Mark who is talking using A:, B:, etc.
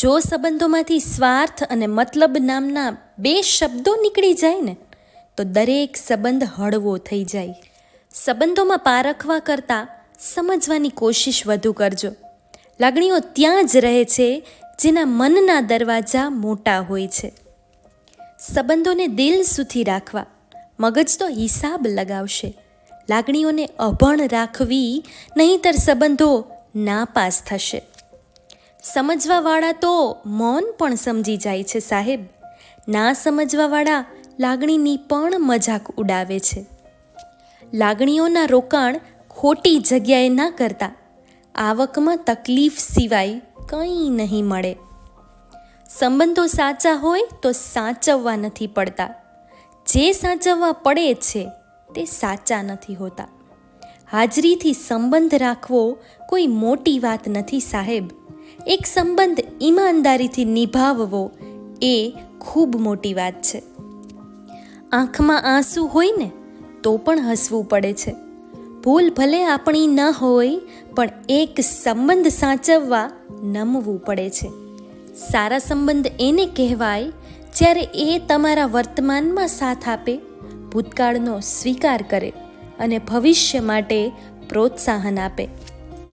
A: જો સંબંધોમાંથી સ્વાર્થ અને મતલબ નામના બે શબ્દો નીકળી જાય ને, તો દરેક સંબંધ હળવો થઈ જાય. સંબંધોમાં પારખવા કરતાં સમજવાની કોશિશ વધુ કરજો. લાગણીઓ ત્યાં જ રહે છે જેના મનના દરવાજા મોટા હોય છે. સંબંધોને દિલ સુધી રાખવા, મગજ તો હિસાબ લગાવશે. લાગણીઓને અભણ રાખવી નહીંતર સંબંધો નાપાસ થશે. સમજવાવાળા તો મૌન પણ સમજી જાય છે સાહેબ. ના સમજવાવાળા લાગણીની પણ મજાક ઉડાવે છે. લાગણીઓના રોકાણ ખોટી જગ્યાએ ના કરતા. આવકમાં તકલીફ સિવાય કંઈ નહીં મળે. સંબંધો સાચા હોય તો સાચવવા નથી પડતા. જે સાચવવા પડે છે તે સાચા નથી હોતા. હાજરીથી સંબંધ રાખવો કોઈ મોટી વાત નથી સાહેબ. એક સંબંધ ઈમાનદારીથી નિભાવવો એ ખૂબ મોટી વાત છે. આંખમાં આંસુ હોય ને, તો પણ હસવું પડે છે. ભૂલ ભલે આપણી ન હોય, પણ એક સંબંધ સાચવવા નમવું પડે છે. સારા સંબંધ એને કહેવાય, જ્યારે એ તમારા વર્તમાનમાં સાથ આપે, ભૂતકાળનો સ્વીકાર કરે અને ભવિષ્ય માટે પ્રોત્સાહન આપે.